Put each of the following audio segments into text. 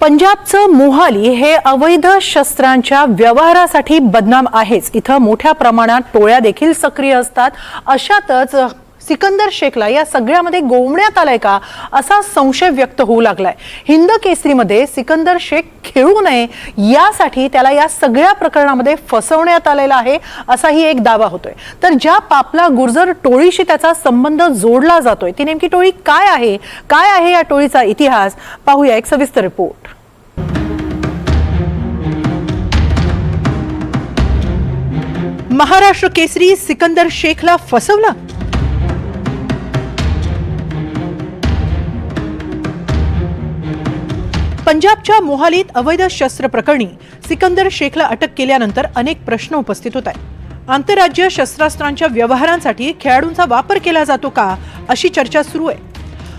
पंजाबचं मोहाली हे अवैध शस्त्रांच्या व्यवहारासाठी बदनाम आहेच. इथं मोठ्या प्रमाणात टोळ्या देखील सक्रिय असतात. अशातच सिकंदर शेखला या सगळ्यामध्ये गोवण्यात आलाय का असा संशय व्यक्त होऊ लागलाय. हिंद केसरीमध्ये सिकंदर शेख खेळू नये यासाठी त्याला या सगळ्या प्रकरणामध्ये फसवण्यात आलेला आहे असाही एक दावा होतोय. तर ज्या पापला गुर्जर टोळीशी त्याचा संबंध जोडला जातोय ती नेमकी टोळी काय आहे? काय आहे या टोळीचा इतिहास? पाहूया एक सविस्तर रिपोर्ट. महाराष्ट्र केसरी सिकंदर शेखला फसवला? पंजाबच्या मोहालीत अवैध शस्त्र प्रकरणी सिकंदर शेखला अटक केल्यानंतर अनेक प्रश्न उपस्थित होत आहेत. आंतरराज्य शस्त्रास्त्रांच्या व्यवहारांसाठी खेळाडूंचा वापर केला जातो का अशी चर्चा सुरू आहे.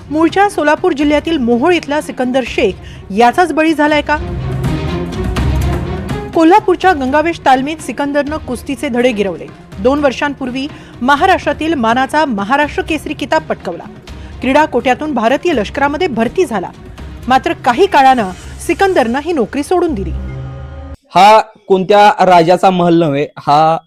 मूळच्या सोलापूर जिल्ह्यातील मोहोळ इथला सिकंदर शेख याचाच बळी झालाय का? कोल्हापूरच्या गंगावेश तालमीत सिकंदरनं कुस्तीचे धडे गिरवले. दोन वर्षांपूर्वी महाराष्ट्रातील मानाचा महाराष्ट्र केसरी किताब पटकवला. क्रीडा कोट्यातून भारतीय लष्करामध्ये भरती झाला. मात्र काही काळानं सिकंदरनं ही नोकरी सोडून दिली. हा कोणत्या राजाचा महल नव्हे हा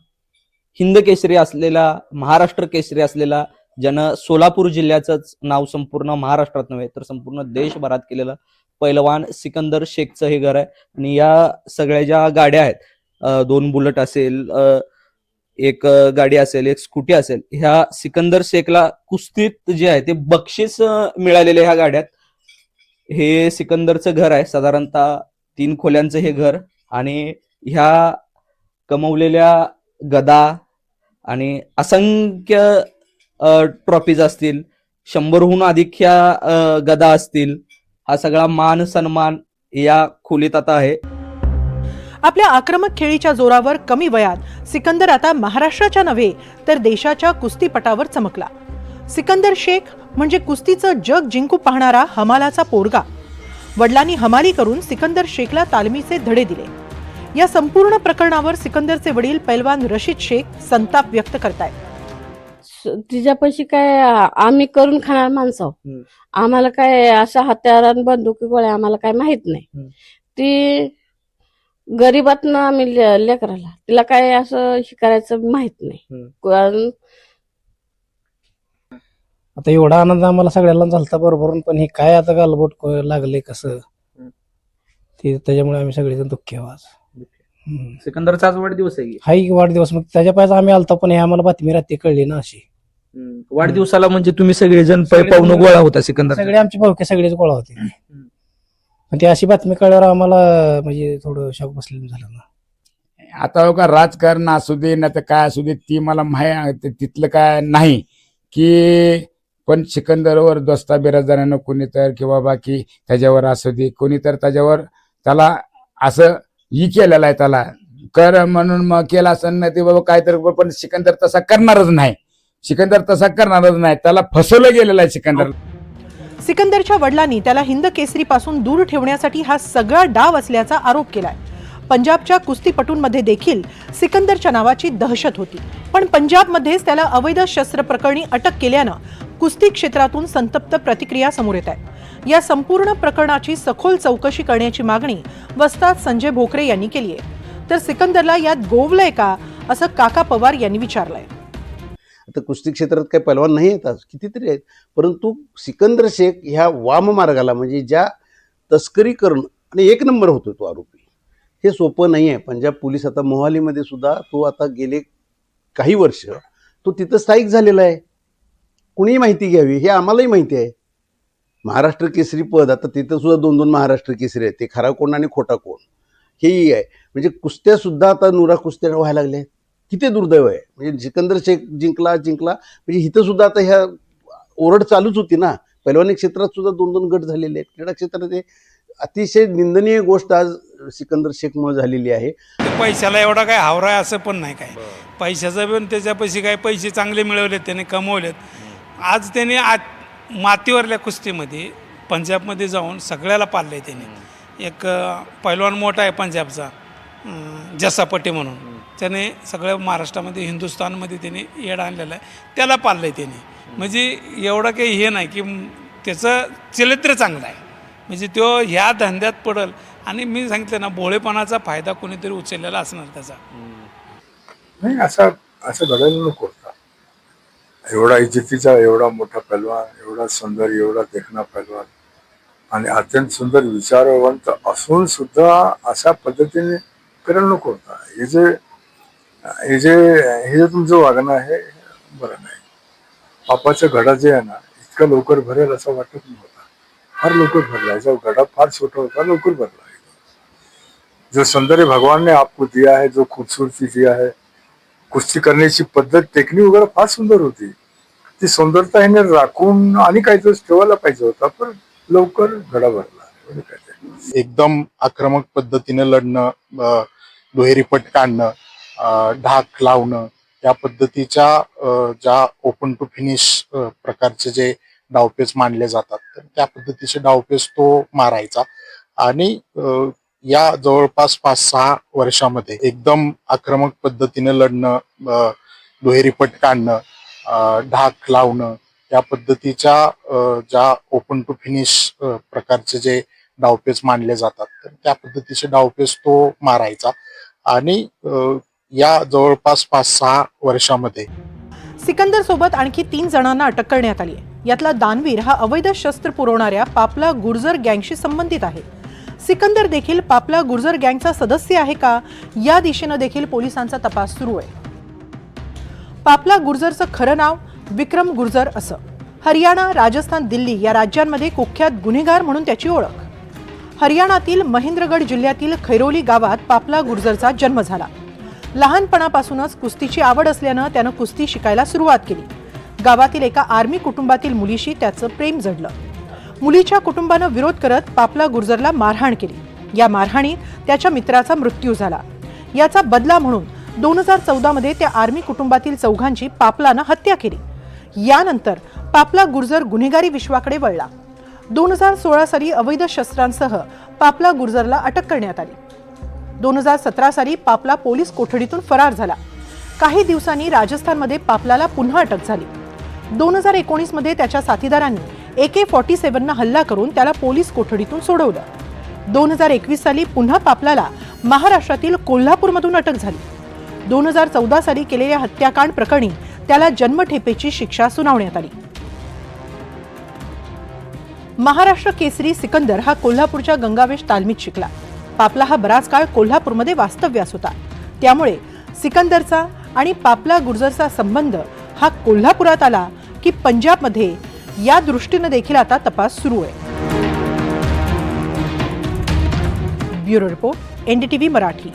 हिंद केसरी असलेला महाराष्ट्र केसरी असलेला ज्यानं सोलापूर जिल्ह्याचंच नाव संपूर्ण महाराष्ट्रात नव्हे तर संपूर्ण देशभरात केलेलं पैलवान सिकंदर शेखचं हे घर आहे. आणि या सगळ्या ज्या गाड्या आहेत दोन बुलेट असेल एक गाडी असेल एक स्कूटी असेल ह्या सिकंदर शेखला कुस्तीत जे आहे ते बक्षीस मिळालेले ह्या गाड्यात. हे सिकंदरचं घर आहे. साधारणतः तीन खोल्यांचं हे घर आणि ह्या कमवलेल्या गदा आणि असंख्य ट्रॉफीज असतील. शंभरहून अधिक ह्या गदा असतील. हा सगळा मान सन्मान या खोलीत आता आहे. आपल्या आक्रमक खेळीच्या जोरावर कमी वयात सिकंदर आता महाराष्ट्राच्या नव्हे तर देशाच्या कुस्तीपटावर चमकला. सिकंदर शेख म्हणजे कुस्तीचं जग जिंकू पाहणारा हमालाचा पोरगा. वडिलांनी हमाली करून सिकंदर शेखला तालमीचे धडे दिले. या संपूर्ण प्रकरणावर सिकंदरचे वडील पैलवान रशीद शेख संताप व्यक्त करतायत. तिच्यापाशी काय आम्ही करून खाणार माणसं. आम्हाला काय अशा हत्यार आणि बंदुकी गोळ्या आम्हाला काय माहीत नाही. ती गरीबातनं आम्ही ले- लेकराला तिला काय असं हे करायचं माहीत नाही. आता एवढा आनंद आम्हाला सगळ्याला झालता बरोबर पण हे काय आता गालबोट क- लागले कसं? ते त्याच्यामुळे आम्ही सगळेजण दुःखी हम्म. सिकंदरचा आज वाढदिवस आहे हाय की वाढदिवस? मग त्याच्या पायचा आम्ही आलता पण हे आम्हाला बातमी रात्री कळली ना अशी. वाढदिवसाला म्हणजे तुम्ही सगळेजण पै पाहुणं गोळा होता सिकंदर सगळे आमचे भाऊके सगळेच गोळा होते. पण ती अशी बातमी कळल्यावर आम्हाला म्हणजे थोडं शॉक बसलेलं झालं ना. आता हो का राजकारण असू दे ना तर काय असू दे ती मला माहिती तिथलं काय नाही की पण सिकंदरवर दोस्ता बिराजदारानं कोणी तर किंवा बाकी त्याच्यावर असू दे कोणी तर त्याच्यावर त्याला असं ही केलेलं आहे त्याला. कर म्हणून मग केला असं नाही ते बाबा काय तर पण सिकंदर तसा करणारच नाही. सिकंदर तसा करणारच नाही त्याला फसवलं गेलेलं आहे सिकंदर. सिकंदरच्या वडिलांनी त्याला हिंद केसरीपासून दूर ठेवण्यासाठी हा सगळा डाव असल्याचा आरोप केलाय. पंजाबच्या कुस्तीपटूंमध्ये देखील सिकंदरच्या नावाची दहशत होती. पण पंजाबमध्येच त्याला अवैध शस्त्र प्रकरणी अटक केल्यानं कुस्ती क्षेत्रातून संतप्त प्रतिक्रिया समोर येत आहे. या संपूर्ण प्रकरणाची सखोल चौकशी करण्याची मागणी वस्ताद संजय भोकरे यांनी केली आहे. तर सिकंदरला यात गोवलंय का असं काका पवार यांनी विचारलंय. आता कुस्ती क्षेत्रात काही पैलवान नाही आहेत आज कितीतरी आहेत. परंतु सिकंदर शेख ह्या वाम मार्गाला म्हणजे ज्या तस्करी करून आणि एक नंबर होतो तो आरोपी. हे सोपं नाही आहे. पंजाब पोलीस आता मोहालीमध्ये सुद्धा तो आता गेले काही वर्ष तो तिथं स्थायिक झालेला आहे. कुणीही माहिती घ्यावी हे आम्हालाही माहिती आहे. महाराष्ट्र केसरी पद आता तिथं सुद्धा दोन दोन महाराष्ट्र केसरी आहेत. ते खरा कोण आणि खोटा कोण? हेही आहे. म्हणजे कुस्त्या सुद्धा आता नुरा कुस्त्या व्हायला लागल्या? आहेत किती दुर्दैव आहे. म्हणजे सिकंदर शेख जिंकला जिंकला. म्हणजे इथं सुद्धा आता ह्या ओरड चालूच होती ना. पैलवानी क्षेत्रात सुद्धा दोन दोन गट झालेले आहेत. क्रीडा क्षेत्रात हे अतिशय निंदनीय गोष्ट आज सिकंदर शेखमुळे झालेली आहे. पैशाला एवढा काय हावरा आहे असं पण नाही काय. पैशाचं पण त्याच्यापाशी काय पैसे चांगले मिळवलेत त्याने कमवलेत. आज त्याने आत मातीवरल्या कुस्तीमध्ये पंजाबमध्ये जाऊन सगळ्याला पाळलं आहे त्याने एक पैलवान मोठा आहे पंजाबचा अं, जसापट्टी म्हणून. त्याने सगळ्या महाराष्ट्रामध्ये हिंदुस्थानमध्ये त्याने येड आणलेलं आहे. त्याला पाळलं आहे त्याने म्हणजे एवढं काही हे नाही की त्याचं चरित्र चांगलं आहे. म्हणजे तो ह्या धंद्यात पडल. आणि मी सांगितलं ना भोळेपणाचा फायदा कोणीतरी उचललेला असणार त्याचा. नाही असं असं घडायला नको. एवढा इज्जतीचा एवढा मोठा पहलवान एवढा सुंदर एवढा देखणा पैलवान आणि अत्यंत सुंदर विचारवंत असून सुद्धा अशा पद्धतीने करमणूक होता. हे जे हे जे हे जे तुमचं वागणं आहे बरं नाही. पापाचं घडा जे आहे ना इतकं लवकर भरेल असं वाटत नव्हता. फार लवकर भरला. याचा घडा फार छोटा होता लवकर भरला. जो सौंदर्य भगवान ने आपको दिया है जो खूबसूरती दिया है कुस्ती करण्याची पद्धत टेक्निक वगैरे फार सुंदर होती. ती सुंदरता ह्याने राखून आणि काहीतरी ठेवायला पाहिजे होता. पण लवकर घडा भरला. एकदम आक्रमक पद्धतीने लढणं अ, दुहेरी काढणं ढाक लावणं या पद्धतीच्या ज्या ओपन टू फिनिश प्रकारचे जे डावपेच मानले जातात त्या पद्धतीचे डावपेच तो मारायचा. आणि या जवळपास पाच सहा वर्षामध्ये एकदम आक्रमक पद्धतीने लढणं अ, दुहेरी पट काढणं ढाक लावणं या पद्धतीच्या ज्या ओपन टू फिनिश प्रकारचे जे डावपेच मानले जातात तर त्या पद्धतीचे डावपेच तो मारायचा. आणि या जवळपास पाच सहा वर्षामध्ये सिकंदर सोबत आणखी तीन जणांना अटक करण्यात आली आहे. यातला दानवीर हा अवैध शस्त्र पुरवणाऱ्या पापला गुर्जर गँगशी संबंधित आहे. सिकंदर देखील पापला गुर्जर गँगचा सदस्य आहे का? या दिशेनं देखील पोलिसांचा तपास सुरू आहे. पापला गुर्जरचं खरं नाव विक्रम गुर्जर असं. हरियाणा राजस्थान दिल्ली या राज्यांमध्ये कुख्यात गुन्हेगार म्हणून त्याची ओळख. हरियाणातील महेंद्रगड जिल्ह्यातील खैरोली गावात पापला गुर्जरचा जन्म झाला. लहानपणापासूनच कुस्तीची आवड असल्यानं त्यानं कुस्ती शिकायला सुरुवात केली. गावातील एका आर्मी कुटुंबातील मुलीशी त्याचं प्रेम जडलं. मुलीच्या कुटुंबानं विरोध करत पापला गुर्जरला मारहाण केली. या मारहाणीत त्याच्या मित्राचा मृत्यू झाला. याचा बदला म्हणून दोन हजार चौदामध्ये त्या आर्मी कुटुंबातील चौघांची पापलानं हत्या केली. यानंतर पापला गुर्जर गुन्हेगारी विश्वाकडे वळला. दोन हजार सोळा साली अवैध शस्त्रांसह पापला गुर्जरला अटक करण्यात आली. दोन हजार सतरा साली पापला पोलीस कोठडीतून फरार झाला. काही दिवसांनी राजस्थानमध्ये पापलाला पुन्हा अटक झाली. दोन हजार एकोणीसमध्ये त्याच्या साथीदारांनी ए के फॉर्टी सेव्हननं हल्ला करून त्याला पोलीस कोठडीतून सोडवलं. दोन हजार एकवीस साली पुन्हा पापलाला महाराष्ट्रातील कोल्हापूरमधून अटक झाली. दोन हजार चौदा साली केलेल्या हत्याकांड प्रकरणी त्याला जन्मठेपेची शिक्षा सुनावण्यात आली. महाराष्ट्र केसरी सिकंदर हा कोल्हापूरच्या गंगावेश तालमीत शिकला. पापला हा बराच काळ कोल्हापूरमध्ये वास्तव्यास होता. त्यामुळे सिकंदरचा आणि पापला गुर्जरचा संबंध हा कोल्हापुरात आला की पंजाबमध्ये या दृष्टीनं देखील आता तपास सुरू आहे. Bureau report NDTV Marathi.